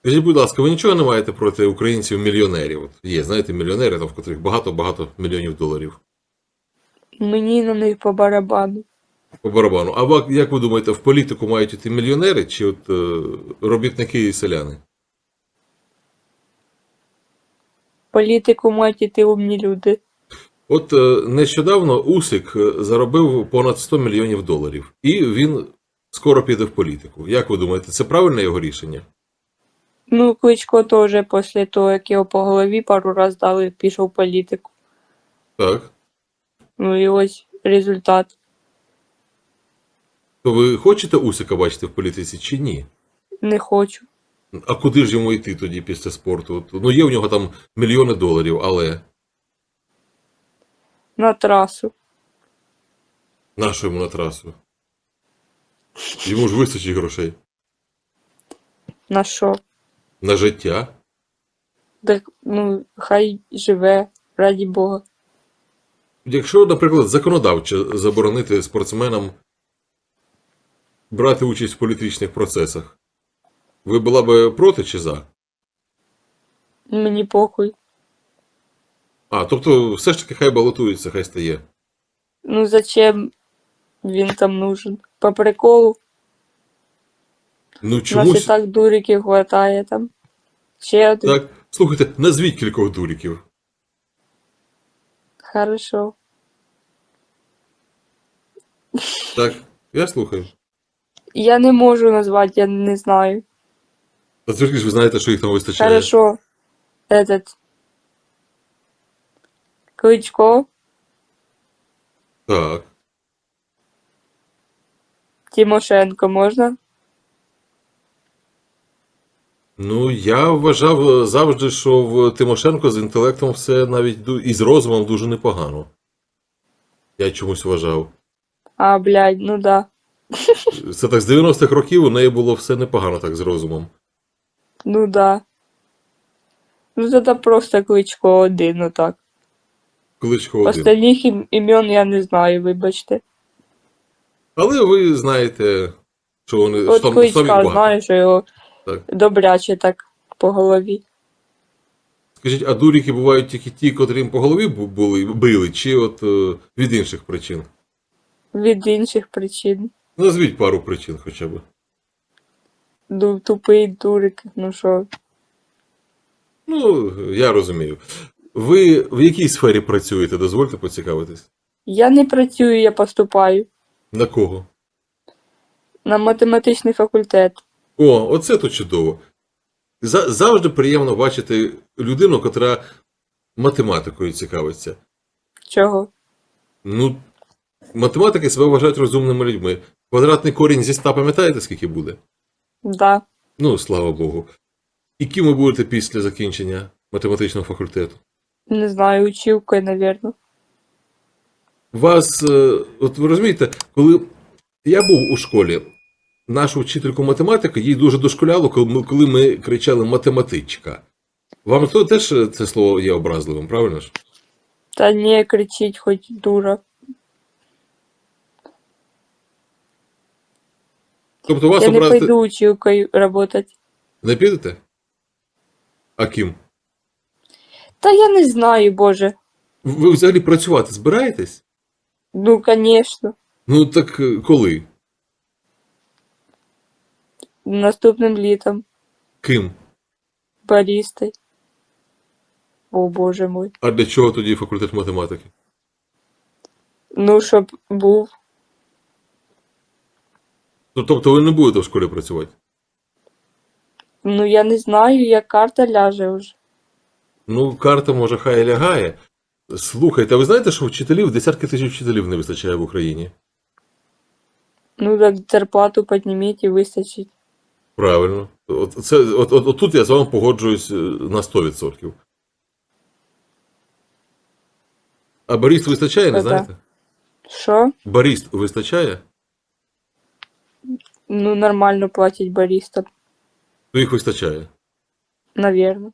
Скажіть, будь ласка, ви нічого не маєте проти українців-мільйонерів? От є, знаєте, мільйонери, там, в котрих багато-багато мільйонів доларів Мені на них по барабану. по барабану. А як ви думаєте, в політику мають іти мільйонери чи от е, робітники і селяни? Політику мають іти умні люди. От е, нещодавно Усик е, заробив понад 100 мільйонів доларів, і він скоро піде в політику. Як ви думаєте, це правильне його рішення? Ну, Кличко теж після того, як його по голові пару раз дали, пішов в політику. Так. Ну і ось результат. То ви хочете Усика бачити в політиці чи ні? Не хочу. А куди ж йому йти тоді після спорту? Ну, є в нього там мільйони доларів, але На трасу. нащо йому на трасу? Йому ж вистачить грошей На що? На життя. Так, ну, хай живе, раді Бога. Якщо, наприклад, законодавчо заборонити спортсменам брати участь в політичних процесах, ви була би проти чи за? Мені похуй. А, тобто, все ж таки хай балотується, хай стає. Ну зачем він там нужен? По приколу. Ну У нас і так дуриків хватає там. Ще один. Так, слухайте, назвіть кількох дуріків. Хорошо. Так, я слухаю. Я не можу назвати, я не знаю. Та звідки ж ви знаєте, що їх там вистачає? Хорошо. Этот. Кличко, Так. Тимошенко можна? Ну, я вважав е, завжди, що в Тимошенко з інтелектом все навіть і з розумом дуже непогано. Я чомусь вважав. А, блядь, ну да. Це так з 90-х років у неї було все непогано так з розумом. Ну да. Ну тоді просто кличко один, ну так. Кличко один. Остальних ім- імен я не знаю, вибачте. Але ви знаєте, що вони що От там, що там їх кличка багато. знаю, що його Так. добряче так по голові. Скажіть, а дуріки бувають тільки ті, котрі їм по голові були, били, чи от е, від інших причин? Від інших причин. Назвіть пару причин хоча б. Ду- Тупий дурик, ну що. Ну, я розумію. Ви в якій сфері працюєте, дозвольте поцікавитись? Я не працюю, я поступаю На кого? на математичний факультет. О, оце то чудово. Завжди приємно бачити людину, котра математикою цікавиться. Чого? Ну, математики себе вважають розумними людьми. Квадратний корінь зі 100 пам'ятаєте, скільки буде? Да. Ну, слава Богу. І ким ви будете після закінчення математичного факультету? Не знаю, училкою, навірно. Вас, е, от ви розумієте, коли я був у школі, нашу вчительку математики, їй дуже дошкуляло, коли ми, кричали математичка. Вам то теж це слово є образливим, правильно ж? Та не кричить, хоч дура. Тобто вас Я не образити пойду училкою работать. не підете? А ким? Та я не знаю, боже. Ви взагалі працювати збираєтесь? Ну, конечно. Ну так е, коли? Наступним літом. Ким? Барістой. О, боже мой. А для чого тоді факультет математики? Ну, щоб був. Ну, тобто ви не будете в школі працювати? Ну, я не знаю, як карта ляже вже. Ну, карта може хай і лягає. Слухайте, а ви знаєте, що вчителів, десятки тисяч вчителів не вистачає в Україні? Ну, так зарплату підніміть і вистачить. Правильно. От, це, от, от, от тут я з вами погоджуюсь е, на 100%. А баріст вистачає, не знаєте? Що? Баріст вистачає? Ну, нормально платять барістам, То їх вистачає. навірно.